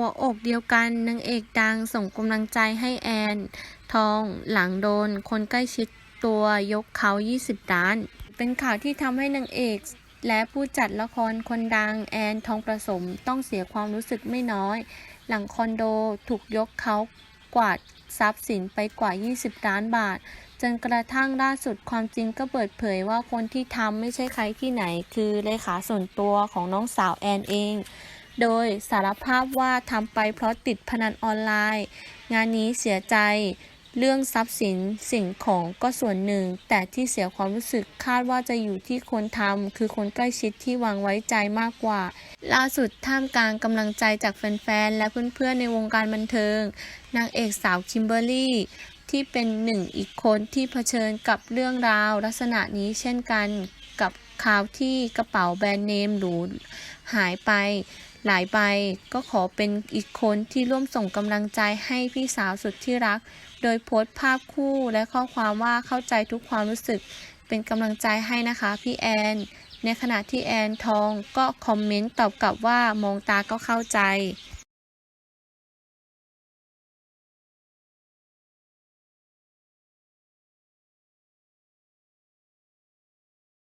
หัวอกเดียวกันนางเอกดังส่งกำลังใจให้แอน ทองหลังโดน คนใกล้ชิดตัวยกเขา 20 ล้าน เป็นข่าวที่ทำให้นางเอกและผู้จัดละครคนดังแอนทองประสมต้องเสียความรู้สึกไม่น้อย หลังคอนโดถูกยกเขากวาดทรัพย์สินไปกว่า 20 ล้านบาท จนกระทั่งล่าสุดความจริงก็เปิดเผยว่าคนที่ทำไม่ใช่ใครที่ไหน คือเลขาส่วนตัวของน้องสาวแอนเอง โดยสารภาพว่าทำไปเพราะติดพนันออนไลน์ งานนี้เสียใจ เรื่องทรัพย์สินสิ่งของก็ส่วนหนึ่ง แต่ที่เสียความรู้สึกคาดว่าจะอยู่ที่คนทำคือคนใกล้ชิดที่วางไว้ใจมากกว่า ล่าสุดท่ามกลางกำลังใจจากแฟนๆ และเพื่อนๆ ในวงการบันเทิง นางเอกสาวคิมเบอร์รี่ที่เป็นหนึ่งอีกคนที่เผชิญกับเรื่องราวลักษณะนี้เช่นกันกับ ข่าวที่กระเป๋าแบรนด์เนมหรูหายไปหลายใบก็ขอเป็นอีกคนที่ร่วมส่งกำลังใจให้พี่สาวสุดที่รัก โดยโพสต์ภาพคู่และข้อความว่าเข้าใจทุกความรู้สึก เป็นกำลังใจให้นะคะพี่แอน ในขณะที่แอนทองก็คอมเมนต์ตอบกลับว่ามองตาก็เข้าใจ